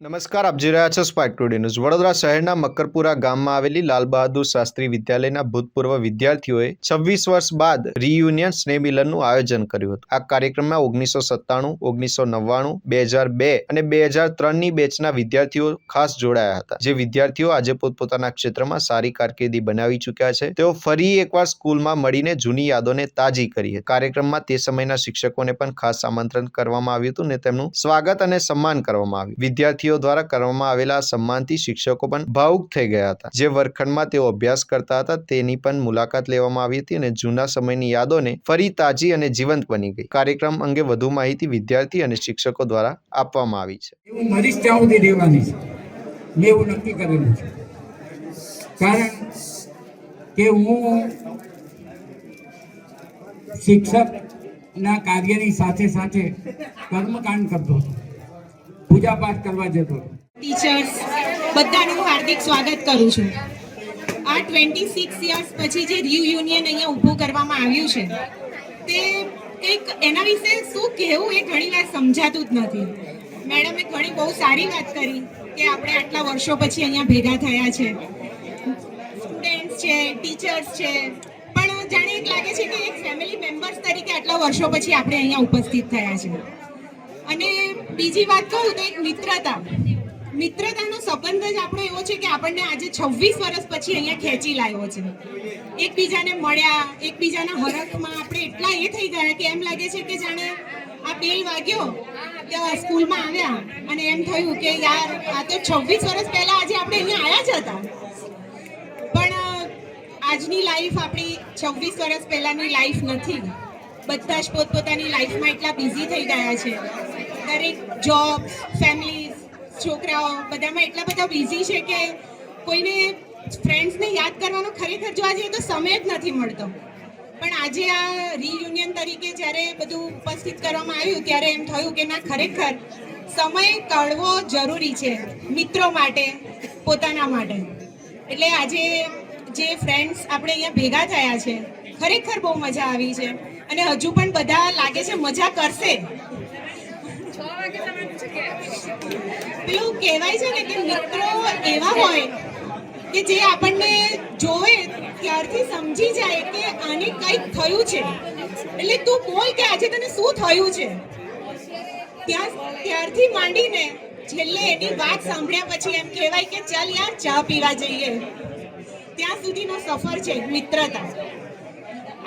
નમસ્કાર, આપ જોઈ રહ્યા છો સ્પાર્ક ટુડે ન્યૂઝ વડોદરા શહેરના મકરપુરા ગામમાં આવેલી લાલ બહાદુર શાસ્ત્રી વિદ્યાલયના ભૂતપૂર્વ વિદ્યાર્થીઓએ છવ્વીસ વર્ષ બાદ રિયુનિયન સ્નેહ મિલનનું આયોજન કર્યું હતું. આ કાર્યક્રમમાં ઓગણીસો સત્તાણું, ઓગણીસો નવ્વાણું, બે હજાર બે અને બે હજાર ત્રણની બેચના વિદ્યાર્થીઓ ખાસ જોડાયા હતા. જે વિદ્યાર્થીઓ આજે પોતપોતાના ક્ષેત્રમાં સારી કારકિર્દી બનાવી ચૂક્યા છે, તેઓ ફરી એકવાર સ્કૂલમાં મળીને જૂની યાદોને તાજી કરી કાર્યક્રમમાં તે સમયના શિક્ષકોને પણ ખાસ આમંત્રણ કરવામાં આવ્યું હતું અને તેમનું સ્વાગત અને સન્માન કરવામાં આવ્યું. વિદ્યાર્થીઓ દ્વારા કરવામાં આવેલા સન્માનથી શિક્ષકો પણ ભાવુક થઈ ગયા હતા. જે વર્ગખંડમાં તેઓ અભ્યાસ કરતા હતા, તેની પણ મુલાકાત લેવામાં આવી હતી અને જૂના સમયની યાદોને ફરી તાજી અને જીવંત બની ગઈ. કાર્યક્રમ અંગે વધુ માહિતી વિદ્યાર્થી અને શિક્ષકો દ્વારા આપવામાં આવી છે. શિક્ષકના કાર્યની સાથે સાથે કર્મકાંડ કરતો હતો. પૂજા પાઠ કરવા જતો. ટીચર્સ બધાનું હાર્દિક સ્વાગત કરું છું. આ ટ્વેન્ટી સિક્સ યર્સ પછી જે રિયુનિયન અહીંયા ઊભું કરવામાં આવ્યું છે, તે કંઈક એના વિશે શું કહેવું એ ઘણીવાર સમજાતું જ નથી. મેડમે ઘણી બહુ સારી વાત કરી કે આપણે આટલા વર્ષો પછી અહીંયા ભેગા થયા છે. સ્ટુડન્ટ્સ છે ટીચર્સ છે, પણ જાણે એક લાગે છે કે એક ફેમિલી મેમ્બર્સ તરીકે આટલા વર્ષો પછી આપણે અહીંયા ઉપસ્થિત થયા છે. અને બીજી વાત કહું તો એક મિત્રતા. મિત્રતાનો સંબંધ જ આપણો એવો છે કે આપણને આજે છવ્વીસ વર્ષ પછી અહીંયા ખેંચી લાવ્યો છે. એકબીજાને મળ્યા, એકબીજાના હરખમાં આપણે એટલા એ થઈ ગયા કે એમ લાગે છે કે જાણે આ બેલ વાગ્યો કે સ્કૂલમાં આવ્યા અને એમ થયું કે યાર, આ તો છવ્વીસ વર્ષ પહેલા આજે આપણે અહીંયા આવ્યા જ હતા. પણ આજની લાઈફ આપણી છવ્વીસ વર્ષ પહેલાની લાઈફ નથી. બધા જ પોતપોતાની લાઈફમાં એટલા બિઝી થઈ ગયા છે. દરેક જોબ ફેમિલીઝ છોકરાઓ, બધામાં એટલા બધા બિઝી છે કે કોઈને ફ્રેન્ડ્સને યાદ કરવાનો ખરેખર જોવા જઈએ તો સમય જ નથી મળતો. પણ આજે આ રિયુનિયન તરીકે જ્યારે બધું ઉપસ્થિત કરવામાં આવ્યું, ત્યારે એમ થયું કે ના, ખરેખર સમય કાઢવો જરૂરી છે મિત્રો માટે, પોતાના માટે. એટલે આજે જે ફ્રેન્ડ્સ આપણે અહીંયા ભેગા થયા છે, ખરેખર બહુ મજા આવી છે. અને હજુ પણ બધા લાગે છે મજા કરશે. પેલું કહેવાય છે ને કે મિત્રો એવા હોય કે જે આપણને જોવે ત્યારથી સમજી જાય કે આને કંઈક થયું છે. એટલે તું બોલ કે આજે તને શું થયું છે? ત્યાં ત્યારથી માંડીને છેલ્લે એની વાત સાંભળ્યા પછી એમ કહેવાય કે ચાલ યાર ચા પીવા જઈએ. ત્યાં સુધીનો સફર છે, મિત્રતા.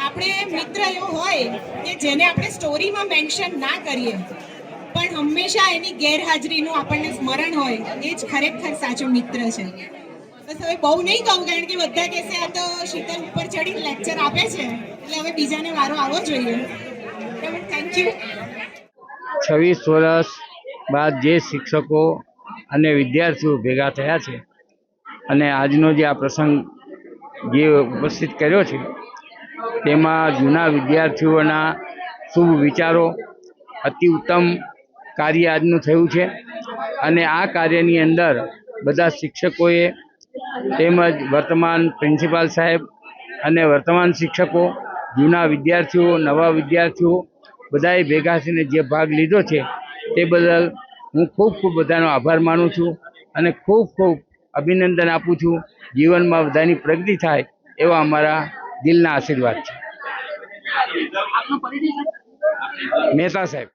આપણે મિત્ર એવો હોય કે જેને આપણે સ્ટોરીમાં મેન્શન ના કરીએ. પણ હંમેશા એની ગેરહાજરીનું આપણને સ્મરણ હોય. એ જ ખરેખર સાચો મિત્ર છે. બસ હવે બહુ નહીં કહું, કારણ કે બધા કહેશે, આ તો શીતલ ઉપર ચડી લેક્ચર આપે છે. એટલે હવે બીજાને વારો આવવો જોઈએ. થેન્ક યુ છવ્વીસ વર્ષ બાદ જે શિક્ષકો અને વિદ્યાર્થીઓ ભેગા થયા છે અને આજનો જે આ પ્રસંગ જે ઉપસ્થિત કર્યો છે, તેમાં જૂના વિદ્યાર્થીઓના શુભ વિચારો, અતિ ઉત્તમ કાર્ય આજનું થયું છે. અને આ કાર્યની અંદર બધા શિક્ષકોએ તેમજ વર્તમાન પ્રિન્સિપાલ સાહેબ અને વર્તમાન શિક્ષકો જૂના વિદ્યાર્થીઓ નવા વિદ્યાર્થીઓ બધાએ ભેગા થઈને જે ભાગ લીધો છે તે બદલ હું ખૂબ ખૂબ બધાનો આભાર માનું છું અને ખૂબ ખૂબ અભિનંદન આપું છું. જીવનમાં બધાની પ્રગતિ થાય એવા અમારા દિલના આશીર્વાદ છે. મહેતા સાહેબ.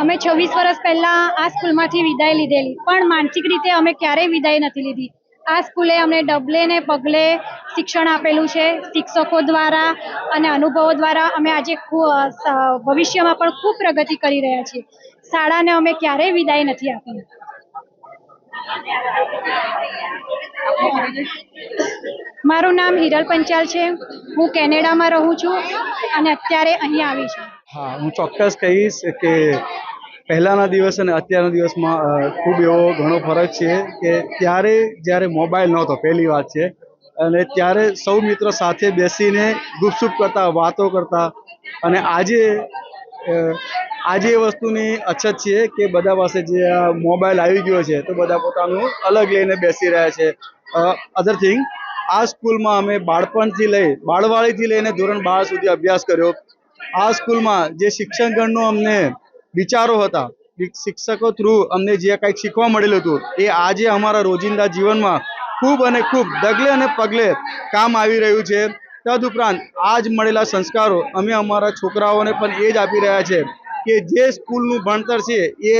અમે છવ્વીસ વર્ષ પહેલા આ સ્કૂલમાંથી વિદાય લીધેલી. પણ માનસિક રીતે અમે ક્યારેય વિદાય નથી લીધી. આ સ્કૂલે અમને ડબલે ને પગલે શિક્ષણ આપેલું છે, શિક્ષકો દ્વારા અને અનુભવો દ્વારા અમે આજે ભવિષ્યમાં પણ ખૂબ પ્રગતિ કરી રહ્યા છીએ. શાળાને અમે ક્યારેય વિદાય નથી આપી. મારું નામ હિરલ પંચાલ છે. હું કેનેડામાં રહું છું અને અત્યારે અહીંયા આવી છું. હા, હું ચોક્કસ કહીશ કે પહેલાના દિવસ અને અત્યારના દિવસમાં ખૂબ એવો ઘણો ફરક છે કે ત્યારે જ્યારે મોબાઈલ નહોતો, પહેલી વાત છે. અને ત્યારે સૌ મિત્રો સાથે બેસીને ગુપસુપ કરતા, વાતો કરતા અને આજે આજે એ વસ્તુની અછત છે કે બધા પાસે જે આ મોબાઈલ આવી ગયો છે, તો બધા પોતાનું અલગ લઈને બેસી રહ્યા છે. અધર થિંગ આ સ્કૂલમાં અમે બાળપણથી લઈ, બાળવાળીથી લઈને ધોરણ બાર સુધી અભ્યાસ કર્યો. આ સ્કૂલમાં જે શિક્ષણગણનો અમને વિચારો હતા, શિક્ષકો થ્રુ અમને જે કંઈક શીખવા મળેલું હતું, એ આજે અમારા રોજિંદા જીવનમાં ખૂબ અને ખૂબ ડગલે અને પગલે કામ આવી રહ્યું છે. તદુપરાંત આજ મળેલા સંસ્કારો અમે અમારા છોકરાઓને પણ એ જ આપી રહ્યા છે કે જે સ્કૂલનું ભણતર છે એ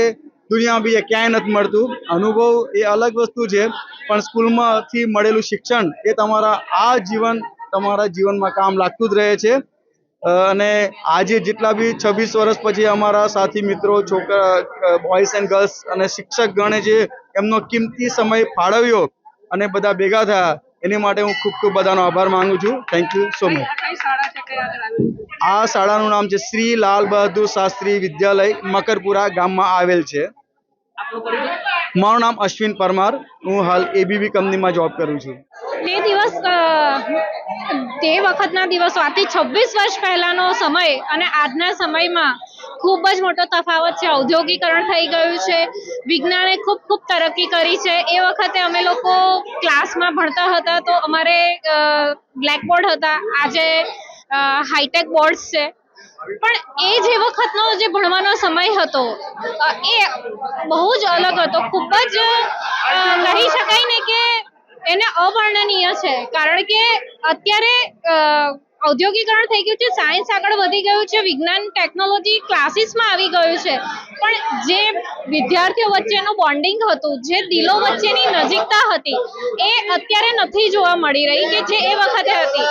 દુનિયામાં બીજે ક્યાંય નથી મળતું. અનુભવ એ અલગ વસ્તુ છે, પણ સ્કૂલમાંથી મળેલું શિક્ષણ એ તમારા આ જીવન, તમારા જીવનમાં કામ લાગતું જ રહે છે. અને આજે જેટલા બી છવ્વીસ વર્ષ પછી અમારા સાથી મિત્રો, છોકરા બોયઝ એન્ડ ગર્લ્સ અને શિક્ષક ગણે જે એમનો કિંમતી સમય ફાળવ્યો અને બધા ભેગા થયા, એની માટે હું ખૂબ ખૂબ બધાનો આભાર માંગુ છું. થેન્ક યુ સો મચ આ શાળાનું નામ છે શ્રી લાલ બહાદુર શાસ્ત્રી વિદ્યાલય, મકરપુરા ગામમાં આવેલ છે. મારું નામ અશ્વિન પરમાર. હું હાલ એબીબી કંપનીમાં જોબ કરું છું. બે દિવસ તે વખતના દિવસો, આથી છવ્વીસ વર્ષ પહેલાનો સમય અને આજના સમયમાં ખૂબ જ મોટો તફાવત છે. ઔદ્યોગિકરણ થઈ ગયું છે. વિજ્ઞાને ખૂબ ખૂબ તરક્કી કરી છે. એ વખતે અમે લોકો ક્લાસમાં ભણતા હતા તો અમારે બ્લેકબોર્ડ હતા. આજે હાઈટેક બોર્ડ્સ છે. પણ એ જે વખતનો જે ભણવાનો સમય હતો એ બહુ જ અલગ હતો. ખૂબ જ કહી શકાય ને કે એને અવર્ણનીય છે. કારણ કે અત્યારે ઔદ્યોગિકરણ થઈ ગયું છે સાયન્સ આગળ વધી ગયું છે, વિજ્ઞાન ટેકનોલોજી ક્લાસીસમાં આવી ગયું છે. પણ જે વિદ્યાર્થીઓ વચ્ચેનું બોન્ડિંગ હતું, જે દિલો વચ્ચેની નજીકતા હતી, એ અત્યારે નથી જોવા મળી રહી કે જે એ વખતે હતી.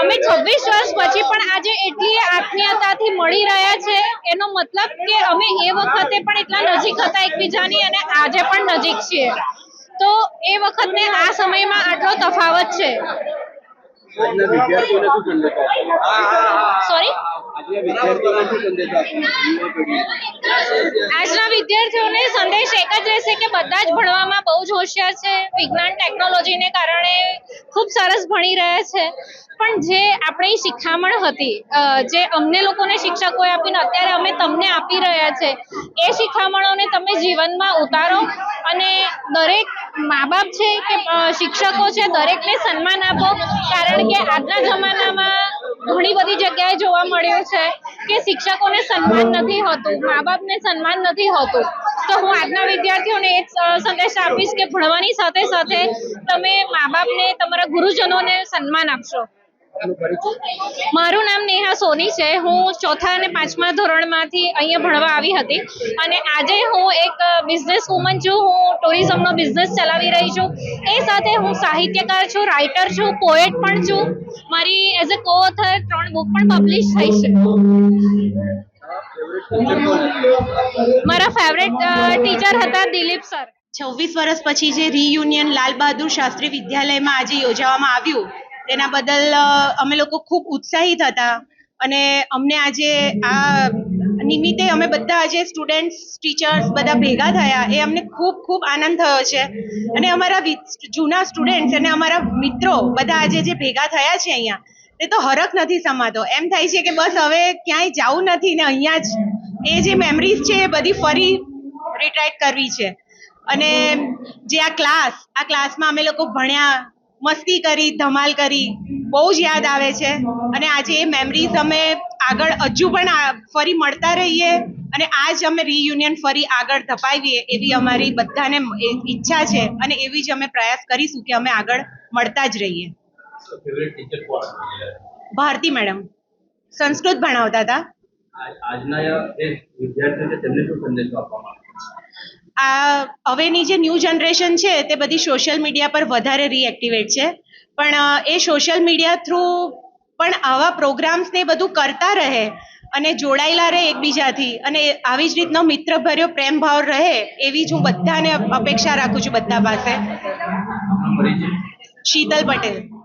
અમે છવ્વીસ વર્ષ પછી પણ આજે એટલી આત્મીયતાથી મળી રહ્યા છે, એનો મતલબ કે અમે એ વખતે પણ એટલા નજીક હતા એકબીજાની અને આજે પણ નજીક છીએ. તો એ વખતને આ સમયમાં આટલો તફાવત છે. સોરી આજના વિદ્યાર્થીઓને સંદેશ એક જ રહેશે કે બધા જ ભણવામાં બહુ જ હોશિયાર છે. વિજ્ઞાન ટેકનોલોજીને કારણે ખૂબ સરસ ભણી રહ્યા છે. પણ જે આપણી શિખામણ હતી જે અમને લોકોને શિક્ષકોએ આપીને અત્યારે અમે તમને આપી રહ્યા છે, એ શિખામણોને તમે જીવનમાં ઉતારો અને દરેક મા બાપ છે કે શિક્ષકો છે, દરેકને સન્માન આપો. કારણ કે આજના જમાનામાં ઘણી બધી જગ્યાએ જોવા મળ્યું છે કે શિક્ષકોને સન્માન નથી હોતું મા બાપને સન્માન નથી હોતું. તો હું આજના વિદ્યાર્થીઓને એ સંદેશ આપીશ કે ભણવાની સાથે સાથે તમે મા બાપને તમારા ગુરુજનોને સન્માન આપશો. મારું નામ નેહા સોની છે. હું ચોથા અને પાંચમા ધોરણમાંથી અહીંયા ભણવા આવી હતી. અને આજે હું એક બિઝનેસ વુમન છું. હું ટુરિઝમનો બિઝનેસ ચલાવી રહી છું. એ સાથે હું સાહિત્યકાર છું રાઇટર છું પોએટ પણ છું. મારી એઝ અ કો ઓથર ત્રણ બુક પણ પબ્લિશ થઈ છે. મારા ફેવરેટ ટીચર હતા દિલીપ સર. છવ્વીસ વર્ષ પછી જે રીયુનિયન લાલ બહાદુર શાસ્ત્રી વિદ્યાલયમાં આજે યોજવામાં આવ્યું તેના બદલ અમે લોકો ખૂબ ઉત્સાહિત હતા અને અમને આજે આ નિમિત્તે અમે બધા આજે સ્ટુડન્ટ્સ ટીચર્સ બધા ભેગા થયા એ અમને ખૂબ ખૂબ આનંદ થયો છે. અને અમારા જૂના સ્ટુડન્ટ્સ અને અમારા મિત્રો બધા આજે જે ભેગા થયા છે અહીંયા, તે તો હરખ નથી સમાતો. એમ થાય છે કે બસ હવે ક્યાંય જવું નથી ને અહીંયા જ એ જે મેમરીઝ છે એ બધી ફરી રિટ્રાઇટ કરવી છે. અને જે આ ક્લાસ આ ક્લાસમાં અમે લોકો ભણ્યા મસ્તી કરી ધમાલ કરી બહુ જ યાદ આવે છે. અને આજે એ મેમરીઝ અમે આગળ હજુ પણ ફરી મળતા રહીએ અને આજ અમે રીયુનિયન ફરી આગળ ધપાવીએ એવી અમારી બધાને ઈચ્છા છે અને એવી જ અમે પ્રયાસ કરીશું કે અમે આગળ મળતા જ રહીએ. ભારતી મેડમ સંસ્કૃત ભણાવતા હતા. આજના વિદ્યાર્થીઓ તેમને શું સંદેશો આપવામાં આ હવેની જે ન્યૂ જનરેશન છે તે બધી સોશિયલ મીડિયા પર વધારે રીએક્ટિવેટ છે. પણ એ સોશિયલ મીડિયા થ્રુ પણ આવા પ્રોગ્રામ્સને બધું કરતા રહે અને જોડાયેલા રહે એકબીજાથી. અને આવી જ રીતનો મિત્રભર્યો પ્રેમભાવ રહે એવી જ હું બધાને અપેક્ષા રાખું છું બધા પાસે. શીતલ પટેલ.